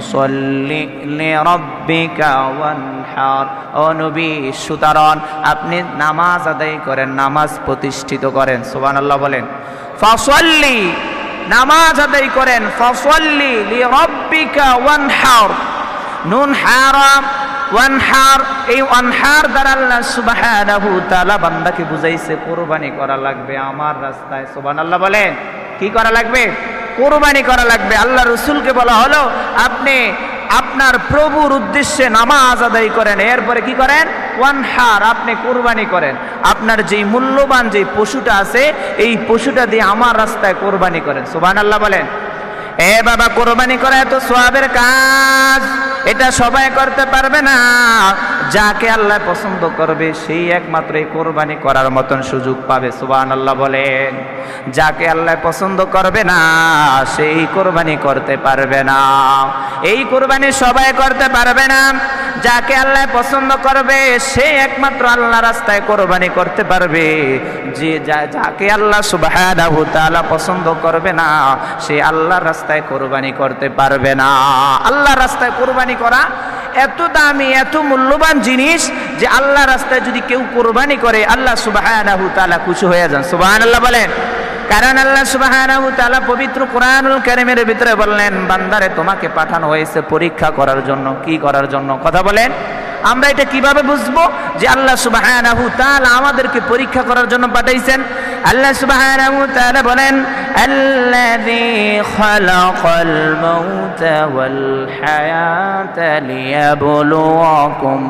সল্লি লিরাব্বিকা ওয়ানহার। ও নবী, সুতরাং আপনি নামাজ আদায় করেন, নামাজ প্রতিষ্ঠিত করেন। সুবহানাল্লাহ বলেন। ফাসল্লি, নামাজ আদায় করেন। ফাসল্লি ওয়ানহার। নুন হারাম ওয়ানহার, এই ওয়ানহার দ্বারা আল্লাহ সুবহানাহু তাআলা বান্দাকে বুঝাইছে, কোরবানি করা লাগবে আমার রাস্তায়। সুবহানাল্লাহ বলেন, কি করা লাগবে? কোরবানি করা লাগবে। আল্লাহ রসুলকে বলা হলো, আপনি আপনার প্রভুর উদ্দেশ্যে নামাজ আদায় করেন। এরপরে কি করেন? ওয়ানহার, আপনি কোরবানি করেন। আপনার যেই মূল্যবান যেই পশুটা আছে, এই পশুটা দিয়ে আমার রাস্তায় কোরবানি করেন। সুবান আল্লাহ বলেন। এ বাবা, কোরবানি করা এত সোয়াবের কাজ। এটা সবাই করতে পারবে না। যাকে আল্লাহ পছন্দ করবে, সেই একমাত্র এই কোরবানি করার মতন সুযোগ পাবে। সুবান আল্লাহ বলেন, যাকে আল্লাহ পছন্দ করবে না, সেই কোরবানি করতে পারবে না। এই কোরবানি সবাই করতে পারবে না। যাকে আল্লাহ পছন্দ করবে, সে একমাত্র আল্লাহ রাস্তায় কোরবানি করতে পারবে। যে যাকে আল্লাহ তাআলা পছন্দ করবে না, সে আল্লাহর রাস্তায় কোরবানি করতে পারবে না। আল্লাহ রাস্তায় কোরবানি করা এত দামি, এত মূল্যবান জিনিস যে আল্লাহ রাস্তায় যদি কেউ কোরবানি করে, আল্লাহ তাআলা খুশি হয়ে যান। সুবহানাল্লাহ বলেন। কারণ আল্লাহ তাআলা পবিত্র কোরআনুল কারীমের ভিতরে বললেন, বান্দারে, তোমাকে পাঠানো হয়েছে পরীক্ষা করার জন্য। কি করার জন্য? কথা বলেন। আমরা এটা কীভাবে বুঝব? যে আল্লাহ তাআলা আমাদেরকে পরীক্ষা করার জন্য পাঠাইছেন। আল্লাহ সুবহানাহু তাআলা বলেন আল্লাযী খালাকাল মাউতা ওয়াল হায়াতা লিয়াবলুয়াকুম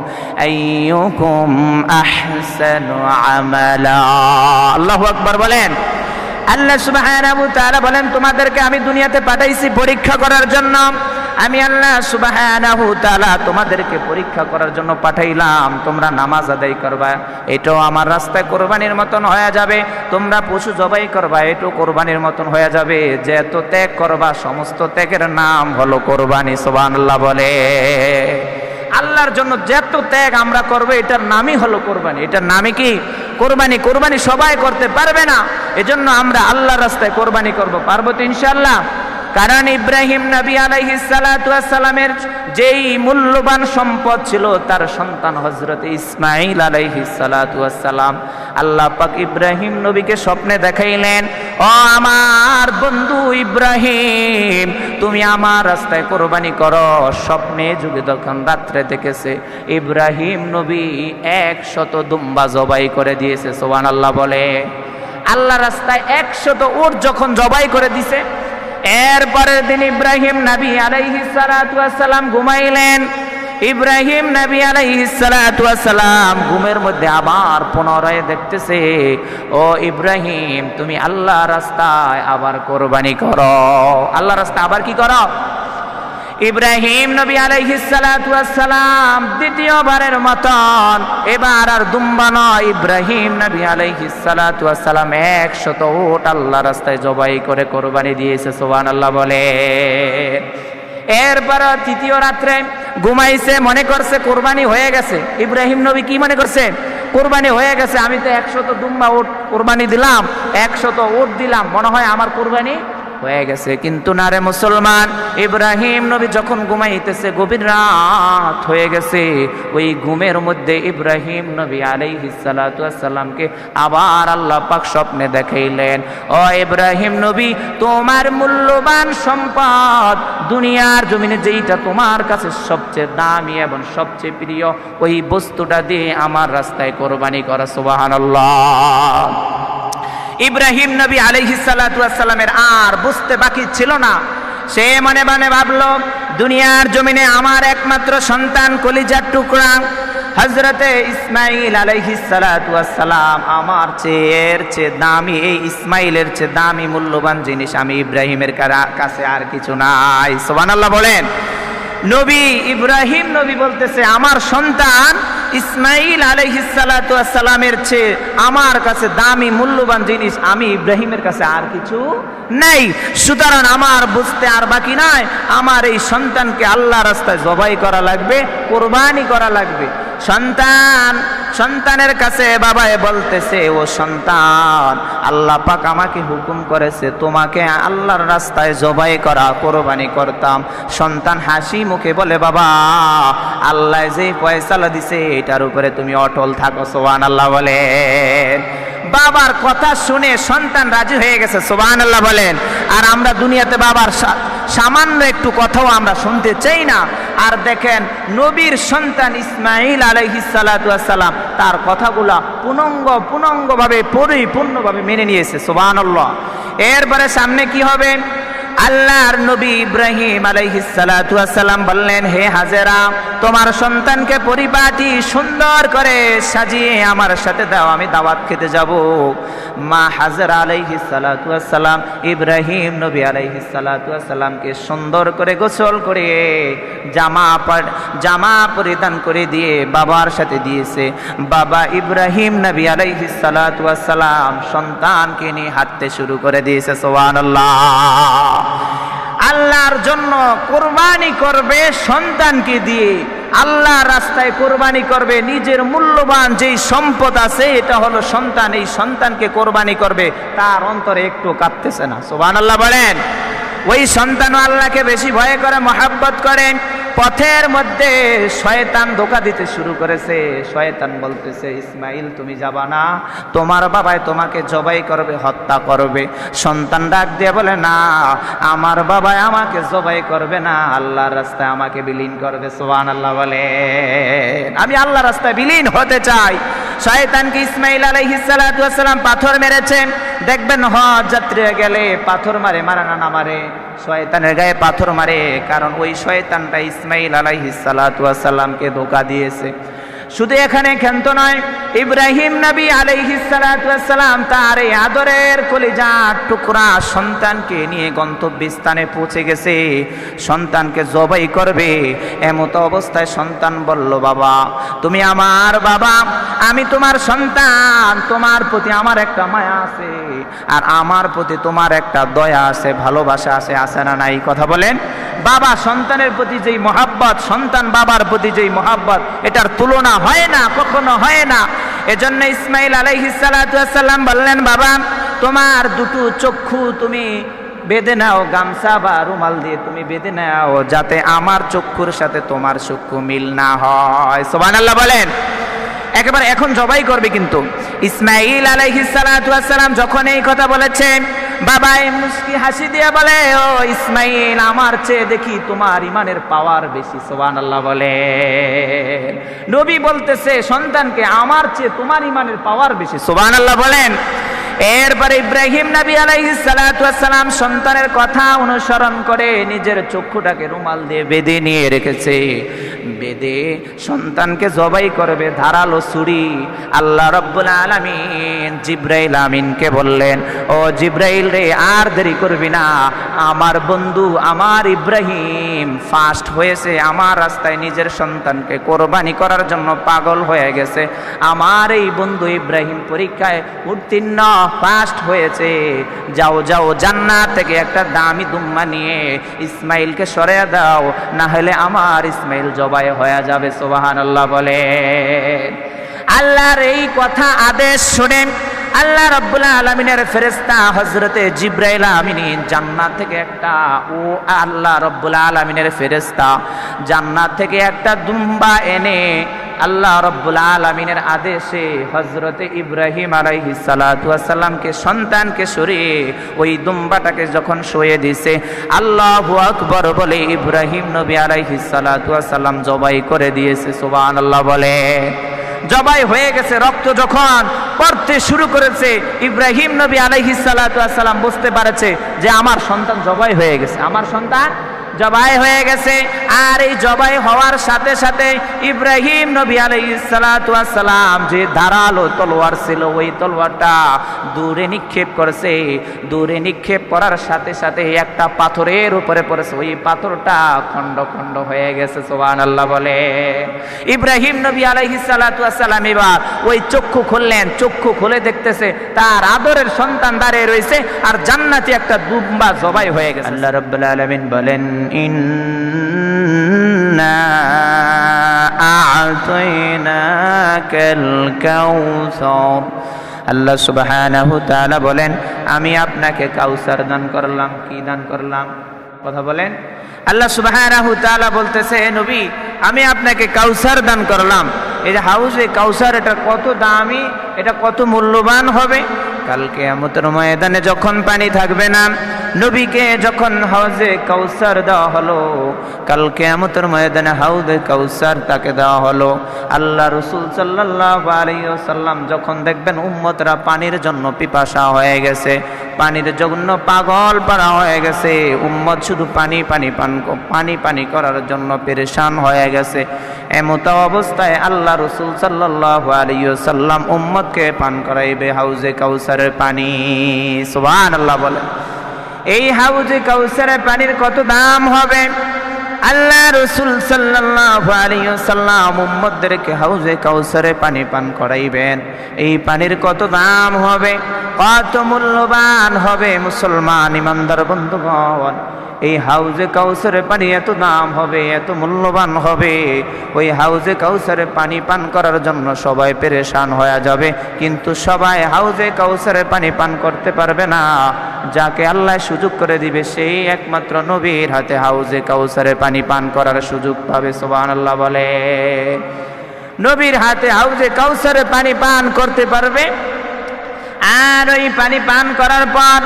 আইয়ুকুম আহসানু আমালা আল্লাহু আকবার বলেন আল্লাহ তাআলা বলেন, তোমাদেরকে আমি দুনিয়াতে পাঠাইছি পরীক্ষা করার জন্য। আমি আল্লাহ তাআলা তোমাদেরকে পরীক্ষা করার জন্য পাঠাইলাম। তোমরা নামাজ আদায় করবা। এটাও আমার রাস্তায় কোরবানির মতন হয়ে যাবে। তোমরা পশু জবাই করবা। এটাও কোরবানির মতন হয়ে যাবে। যে এত ত্যাগ করবা, সমস্ত ত্যাগের নাম হলো কোরবানি, সুবহানাল্লাহ বলে। আল্লাহর জন্য যত ত্যাগ আমরা করব, এটার নামই হলো কোরবানি। এটার নামই কি? কোরবানি কোরবানি সবাই করতে পারবে না। এজন্য আমরা আল্লাহ রাস্তায় কোরবানি করব। পার্বতী তো ইনশাআল্লাহ? কারণ ইব্রাহিম নবী ওয়াস সালামের যেই মূল্যবান সম্পদ ছিল, তার সন্তান আলাইহিস সালাতু ওয়াস সালাম আল্লাহ পাক ইব্রাহিম নবীকে স্বপ্নে দেখাইলেন, ও আমার বন্ধু ইব্রাহিম, তুমি আমার রাস্তায় কোরবানি করো। স্বপ্নে যুগে তখন রাত্রে দেখেছে, ইব্রাহিম নবী একশত দুম্বা জবাই করে দিয়েছে সোবান আল্লাহ বলে। আল্লাহ রাস্তায় একশত ওট যখন জবাই করে দিছে এরপরের দিন ইব্রাহিম নবী আলাইহি সালাম ঘুমাইলেন। ইব্রাহিম নবী আলাইহিসসালাম ঘুমের মধ্যে আবার পুনরায় দেখতেছে, ও ইব্রাহিম, তুমি আল্লাহ রাস্তায় আবার কোরবানি করো। আল্লাহ রাস্তা আবার কি করো? ইব্রাহিম নবী আলাইহিসসালাম দ্বিতীয়বারের মতন, এবার আর দুম্বা নয়, ইব্রাহিম নবী আলাইহিসসালাম একশত ওট আল্লাহ রাস্তায় জবাই করে কোরবানি দিয়েছে সোবান আল্লাহ বলে। এরপর তৃতীয় রাত্রে ঘুমাইছে, মনে করছে কোরবানি হয়ে গেছে। ইব্রাহিম নবী কি মনে করছে? কোরবানি হয়ে গেছে, আমি তো একশত দুম্বা ওট কোরবানি দিলাম, একশত ওট দিলাম, মনে হয় আমার কোরবানি হয়ে গেছে। কিন্তু না রে মুসলমান, ইব্রাহিম নবী যখন ঘুমাইতেছে, গভীর রাত হয়ে গেছে। ওই ঘুমের মধ্যে ইব্রাহিম নবী আলাইহিস সালাতু সালামকে আবার আল্লাহ পাক স্বপ্নে দেখাইলেন। ও ইব্রাহিম নবী, তোমার মূল্যবান সম্পদ দুনিয়ার জমিনে যেইটা তোমার কাছে সবচেয়ে দামি এবং সবচেয়ে প্রিয়, ওই বস্তুটা দিয়ে আমার রাস্তায় কোরবানি করা, সুবহানাল্লাহ। ইব্রাহিম নবী আলহিসাল্লামের আর বুঝতে বাকি ছিল না। সে মনে মনে ভাবলো, দুনিয়ার জমিনে আমার একমাত্র সন্তান কলিজার টুকরা। হজরতে ইসমাইল আলাইহিসালাম আমার চেয়ের চেয়ে দামি, এই ইসমাইলের চেয়ে দামি, মূল্যবান জিনিস আমি ইব্রাহিমের কাছে আর কিছু নাই। সোবানাল্লাহ বলেন। নবী ইব্রাহিম নবী বলতেছে, আমার সন্তান ইসমাইল আলহিসালামের চেয়ে আমার কাছে দামি, মূল্যবান জিনিস আমি ইব্রাহিমের কাছে আর কিছু নেই। সুতরাং আমার বুঝতে আর বাকি নাই। আমার এই সন্তানকে আল্লাহ রাস্তায় জবাই করা লাগবে, কোরবানি করা লাগবে। সন্তান, সন্তানের কাছে বাবায় বলতেছে, ও সন্তান, আল্লাহ পাক আমাকে হুকুম করেছে, তোমাকে আল্লাহর রাস্তায় জবাই করা, কোরবানি করতাম। সন্তান হাসি মুখে বলে, বাবা, আল্লাহ যে পয়সালা দিছে, এটার উপরে তুমি অটল থাকো সোহান আল্লাহ বলেন। বাবার কথা শুনে সন্তান রাজি হয়ে গেছে সোবাহান আল্লাহ বলেন। আর আমরা দুনিয়াতে বাবার সামান্য একটু কথাও আমরা শুনতে চাই না। আর দেখেন, নবীর সন্তান ইসমাইল আলাইহিসালাম তার কথাগুলা পুনঙ্গ, পুনঙ্গভাবে পরিপূর্ণভাবে মেনে নিয়েছে সোবাহান আল্লাহ এরপরে সামনে কি হবে? আল্লাহর নবী ইব্রাহিম আলাইহিসালাম বললেন, হে হাজেরা, তোমার সন্তানকে পরিপাটি সুন্দর করে সাজিয়ে আমার সাথে দাও, আমি দাওয়াত খেতে যাব। মা হাজরা আলাইহিসালাম ইব্রাহিম নবী আলাইহিসালামকে সুন্দর করে গোসল করে জামা জামা পরিধান করে দিয়ে বাবার সাথে দিয়েছে। বাবা ইব্রাহিম নবী আলাইহিসালাম সন্তানকে নিয়ে হাঁটতে শুরু করে দিয়েছে সোহান আল্লাহর জন্য কোরবানি করবে সন্তানকে দিয়ে। আল্লাহ রাস্তায় কোরবানি করবে, নিজের মূল্যবান যেই সম্পদ আছে, এটা হলো সন্তান, এই সন্তানকে কোরবানি করবে। তার অন্তরে একটু কাঁপতেছে না সোবান আল্লাহ বলেন। ওই সন্তান আল্লাহকে বেশি ভয় করে, মহাব্বত করেন। পথের মধ্যে শয়তান ধোকা দিতে শুরু করেছে। শয়তান বলতেছে, ইসমাইল, তুমি যাবা না। তোমার বাবাই তোমাকে জবাই করবে, হত্যা করবে। সন্তান ডাক দিয়ে বলে, না, আমার বাবাই আমাকে জবাই করবে না। আল্লাহর রাস্তায় আমাকে বিলীন করবে। সোহান আল্লাহ বলে আমি আল্লাহ রাস্তায় বিলীন হতে চাই। শয়তানকে ইসমাইল আলাইহিসালাম পাথর মেরেছে। দেখবেন হজ যাত্রীরা গেলে পাথর মারে মারে না মারে, শয়তানের গায়ে পাথর মারে, কারণ ওই শয়তানটা ইসমাইল আলাইহিসালামকে ধোকা দিয়েছে। শুধু এখানে ক্ষান্ত নয়, ইব্রাহিম নবী আলাইহিসালাম তার এই আদরের কলিজার টুকরা সন্তানকে নিয়ে গন্তব্যস্থানে পৌঁছে গেছে। সন্তানকে জবাই করবে। এমতো অবস্থায় সন্তান বলল, বাবা, তুমি আমার বাবা, আমি তোমার সন্তান, তোমার প্রতি আমার একটা মায়া আছে, আর আমার প্রতি তোমার একটা দয়া আছে, ভালোবাসা আছে আছে না নাই? কথা বলেন। বাবা, সন্তানের প্রতি যেই মহাব্বত, সন্তান বাবার প্রতি যেই মহাব্বত, এটার তুলনা হয় না, কখনো হয় না। এজন্য ইসমাইল আলাইহিসালাম বললেন, বাবা, তোমার দুটো চক্ষু তুমি বেঁধে নাও, গামছা বা রুমাল দিয়ে তুমি বেঁধে নাও, যাতে আমার চক্ষুর সাথে তোমার চক্ষু মিল না হয়। সোবান আল্লাহ বলেন। একেবারে এখন জবাই করবে কিন্তু। ইসমাইল আলাইহিসালাম যখন এই কথা বলেছে বাবা, এই মুস্কি হাসি দিয়ে বলে, ও ইসমাইল আমার চেয়ে দেখি তোমার ইমানের পাওয়ার বেশি। সোবান আল্লাহ বলে। নবী বলতেছে, সন্তানকে আমার চেয়ে তোমার ইমানের পাওয়ার বেশি। সোবান আল্লাহ বলেন। এরপরে ইব্রাহিম নবী আলাইহিসালাম সন্তানের কথা অনুসরণ করে নিজের চক্ষুটাকে রুমাল দিয়ে বেঁধে নিয়ে রেখেছে। বেদে সন্তানকে জবাই করবে ধারালো ছুরি। আল্লাহ রব্বুল আলামিন জিব্রাইল আমিনকে বললেন, ও জিব্রাইল রে, আর দেরি করবি না। আমার বন্ধু, আমার ইব্রাহিম ফাস্ট হয়েছে। আমার রাস্তায় নিজের সন্তানকে কোরবানি করার জন্য পাগল হয়ে গেছে। আমার এই বন্ধু ইব্রাহিম পরীক্ষায় উত্তীর্ণ, ফাস্ট হয়েছে। যাও যাও, জান্নাত থেকে একটা দামি দুম্মা নিয়ে ইসমাইলকে সরে দাও। না হলে আমার ইসমাইল জবাই হয়ে যাবে সোবাহান আল্লাহ বলে। আল্লাহর এই কথা আদেশ শোনেন, আল্লাহ রব্বুল্লাহ আলমিনের ফেরেস্তা হজরতে জিব্রাইল আমিনী জান্নাত থেকে একটা, ও আল্লাহ রব্বুল্লাহ আলমিনের ফেরেস্তা জান্নাত থেকে একটা দুম্বা এনে আল্লাহ রব্বুল আলমিনের আদেশে হজরতে ইব্রাহিম আলাইহিসালামকে সন্তানকে সরিয়ে ওই দুম্বাটাকে যখন শুয়ে দিছে, আল্লাহ আকবর বলে ইব্রাহিম নবী আলাইহিসালাম জবাই করে দিয়েছে সোবান আল্লাহ বলে। জবাই হয়ে গেছে, রক্ত যখন পড়তে শুরু করেছে, ইব্রাহিম নবী আলাইহিসালাম বুঝতে পারেছে যে আমার সন্তান জবাই হয়ে গেছে। আমার সন্তান জবাই হয়ে গেছে। আর এই জবাই হওয়ার সাথে সাথে ইব্রাহিম নবী আলাইসালাম যে ধারালো তলোয়ার ছিল, ওই তলোয়ারটা দূরে নিক্ষেপ করেছে। দূরে নিক্ষেপ করার সাথে সাথে একটা পাথরের উপরে পড়েছে। ওই পাথরটা খণ্ড খণ্ড হয়ে গেছে সোহান আল্লাহ বলে। ইব্রাহিম নবী আলাইসালাম এবার ওই চক্ষু খুললেন, চক্ষু খুলে দেখতেছে তার আদরের সন্তান দাঁড়িয়ে রয়েছে, আর জান্নাতি একটা দুম্বা জবাই হয়ে গেছে। আল্লাহ রব্বুল আলমিন বলেন ইন্না আ'তাইনা أعطيناك الكوثر আল্লাহ সুবহানাহু তাআলা বলেন আমি আপনাকে কাউসার দান করলাম কি দান করলাম কথা বলেন আল্লাহ সুবহানাহু তাআলা বলতেছে "হে নবী আমি আপনাকে কাউসার দান করলাম এই যে হাউজে কাউসার এটা কত দামি এটা কত মূল্যবান হবে কালকে আমতের ময়দানে যখন পানি থাকবে না, নবীকে যখন হাউজে কাউসার দেওয়া হলো কালকে আমতের ময়দানে হাউজে কাউসার তাকে দেওয়া হলো। আল্লাহ রসুল সাল্লাহ যখন দেখবেন উম্মতরা পানির জন্য পিপাসা হয়ে গেছে, পানির জন্য পাগল পাড়া হয়ে গেছে, উম্মত শুধু পানি পানি, পান, পানি পানি করার জন্য পেরেশান হয়ে গেছে। এমত অবস্থায় আল্লাহ রসুল সাল্লাহ আলিয়াল্লাম উম্মতকে পান করাইবে হাউজে কাউসারের পানি। সোহান আল্লাহ বলে। এই হাউজে কাউসারের পানির কত দাম হবে? আল্লাহ রসুল সাল্লাম উম্মতদেরকে হাউজে কাউসারে পানি পান করাইবেন। এই পানির কত দাম হবে? কত মূল্যবান হবে মুসলমান ইমানদার বন্ধুগণ? এই হাউজে কাউসারে পানি এত দাম হবে, এত মূল্যবান হবে। ওই হাউজে কাউসারে পানি পান করার জন্য সবাই পেরেশান হয়ে যাবে। কিন্তু সবাই হাউজে কাউসারে পানি পান করতে পারবে না। যাকে আল্লাহ সুযোগ করে দিবে, সেই একমাত্র নবীর হাতে হাউজে কাউসারে পানি পান করার সুযোগ পাবে সোবান আল্লাহ বলে। নবীর হাতে হাউজে কাউসারে পানি পান করতে পারবে? আর ওই পানি পান করার পর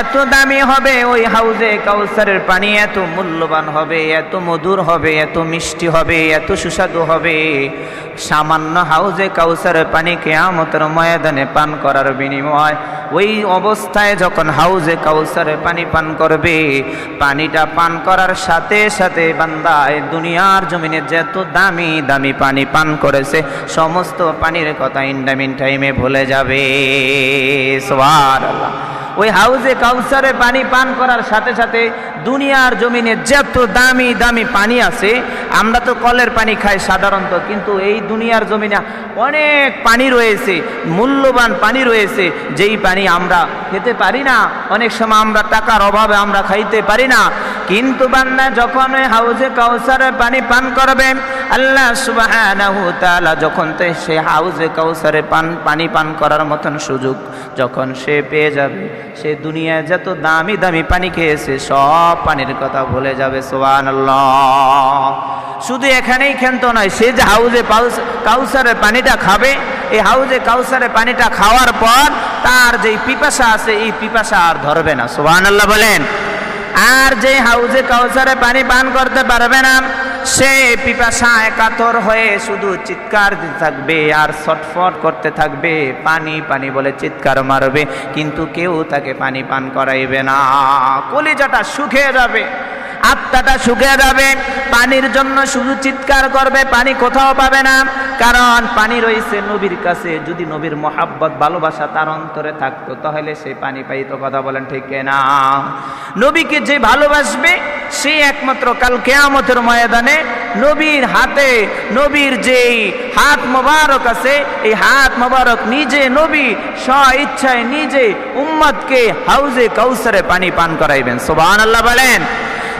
এত দামি হবে, ওই হাউজে কাউসারের পানি এত মূল্যবান হবে, এত মধুর হবে, এত মিষ্টি হবে, এত সুস্বাদু হবে। সামান্য হাউজে কাউসারের পানি কেয়ামতের ময়দানে পান করার বিনিময়। ওই অবস্থায় যখন হাউজে কাউসারে পানি পান করবে, পানিটা পান করার সাথে সাথে বান্দায় দুনিয়ার জমিনে যত দামি দামি পানি পান করেছে, সমস্ত পানির কথা ইন্ডামিন টাইমে ভুলে যাবে। ওই হাউজে কাউসারে পানি পান করার সাথে সাথে দুনিয়ার জমিনে যত দামি দামি পানি আছে, আমরা তো কলের পানি খাই সাধারণত, কিন্তু এই দুনিয়ার জমিনে অনেক পানি রয়েছে, মূল্যবান পানি রয়েছে, যেই পানি আমরা খেতে পারি না। অনেক সময় আমরা টাকার অভাবে আমরা খাইতে পারি না। কিন্তু বান্দা যখন ওই হাউজে কাউসারে পানি পান করবে, আল্লাহ তাআলা যখন তে সে হাউজে কাউসারে পান, পানি পান করার মতন সুযোগ যখন সে পেয়ে যাবে, সে দুনিয়ায় যত দামি দামি পানি খেয়েছে, সব পানির কথা ভুলে যাবে, সুবহানাল্লাহ। শুধু এখানেই ক্ষান্ত নয়, সে যে হাউজে কাউসারের পানিটা খাবে, এই হাউজে কাউসারের পানিটা খাওয়ার পর তার যে পিপাসা আছে, এই পিপাসা আর ধরবে না, সুবহানাল্লাহ বলেন। আর যে হাউজে কাউসারে পানি পান করতে পারবে না, সে পিপাসা একাতর হয়ে শুধু চিৎকার দিতে থাকবে আর ছটফট করতে থাকবে। পানি পানি বলে চিৎকার মারবে, কিন্তু কেউ তাকে পানি পান করাইবে না। কলিজাটা শুকিয়ে যাবে। আত্মাটা শুকিয়ে যাবে, পানির জন্য শুধু চিৎকার করবে, পানি কোথাও পাবে না। কারণ পানি রয়েছে নবীর কাছে, যদি নবীর মহাব্বত, ভালোবাসা তার অন্তরে থাকতো, তাহলে সে পানি পাইতো, কথা বলেন ঠিক না নবীকে যে ভালোবাসবে, সে একমাত্র কাল কেয়ামতের ময়দানে নবীর হাতে, নবীর যেই হাত মোবারক আছে, এই হাত মোবারক নিজে নবী স্ব ইচ্ছায় নিজে উম্মতকে হাউজে কাউসারে পানি পান করাইবেন। সোবান আল্লাহ বলেন।